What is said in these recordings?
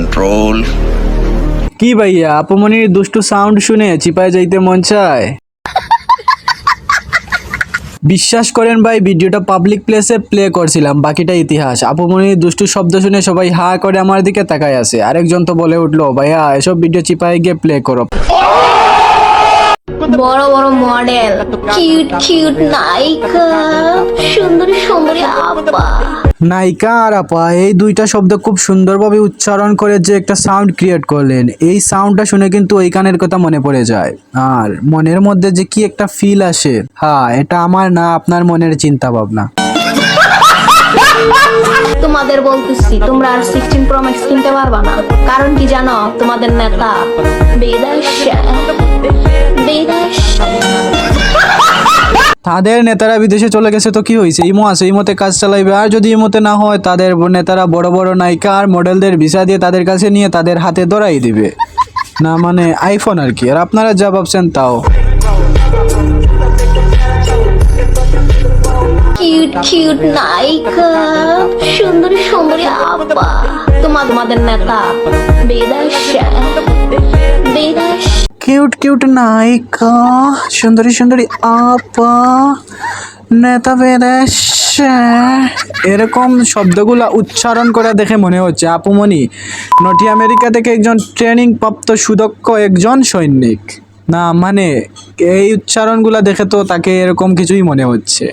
control. কি ভাইয়া আপুমনির দুষ্টু সাউন্ড শুনে চিপায় যাইতে মন চায়? বিশ্বাস করেন ভাই, ভিডিওটা পাবলিক প্লেসে প্লে করছিলাম, বাকিটা ইতিহাস। আপুমনির দুষ্টু শব্দ শুনে সবাই হা করে আমার দিকে তাকায় আছে। আরেকজন তো বলে উঠল, ভাইয়া, এসব ভিডিও চিপায় গিয়ে প্লে করো। বড় বড় মডেল। কিউট কিউট নায়িকা। সুন্দরী সুন্দরী আপা। নায়িকা আর আপা এই দুইটা শব্দ খুব সুন্দরভাবে উচ্চারণ করে যে একটা সাউন্ড ক্রিয়েট করলেন। এই সাউন্ডটা শুনে কিন্তু ওই গানের কথা মনে পড়ে যায়। আর মনের মধ্যে যে কি একটা ফিল আসে হ্যাঁ এটা আমার না আপনার মনের চিন্তা ভাবনা তোমাদের বলতেছি তোমরা আর সিক্সটিন প্রো ম্যাক্স কিনতে পারবা না। কারণ কি জানো তোমাদের নেতা বিদেশ বিদেশ তাদের নেতারা বিদেশে চলে গেছে তো কি হয়েছে? ইমো আছে, ইমোতে কাজ চালাইবে। আর যদি ইমোতে না হয়, তাদের নেতারা বড় বড় নায়িকা আর মডেলদের ভিসা দিয়ে তাদের কাছে নিয়ে তাদের হাতে ধরাই দিবে। না মানে আইফোন আর কি। আর আপনারা যা ভাবছেন তাও। তোমাদের নেতা। বিদেশ কিউট কিউট নায়িকা সুন্দরী সুন্দরী আপা নেতা বেদেশ এরকম শব্দগুলা উচ্চারণ করে দেখে মনে হচ্ছে। আপুমনি নটি আমেরিকা থেকে একজন ট্রেনিং প্রাপ্ত সুদক্ষ একজন সৈনিক। না মানে এই উচ্চারণগুলা দেখে তো তাকে এরকম কিছুই মনে হচ্ছে।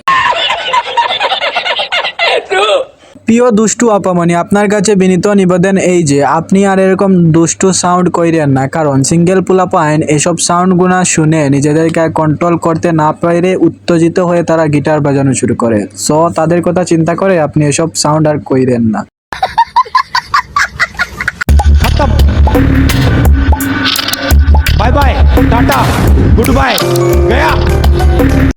প্রিয় দুষ্টু আপামনি আপনার কাছে বিনীত নিবেদন এই যে, আপনি আর এরকম দুষ্টু সাউন্ড কইরেন না। কারণ সিঙ্গেল পুলাপ পাইন এসব সাউন্ডগুনা শুনে নিজেদেরকে কন্ট্রোল করতে না পেরে উত্তেজিত হয়ে তারা গিটার বাজানো শুরু করে। সো তাদের কথা চিন্তা করে আপনি এসব সাউন্ড আর কইরেন না। Bye bye tata good bye Gaya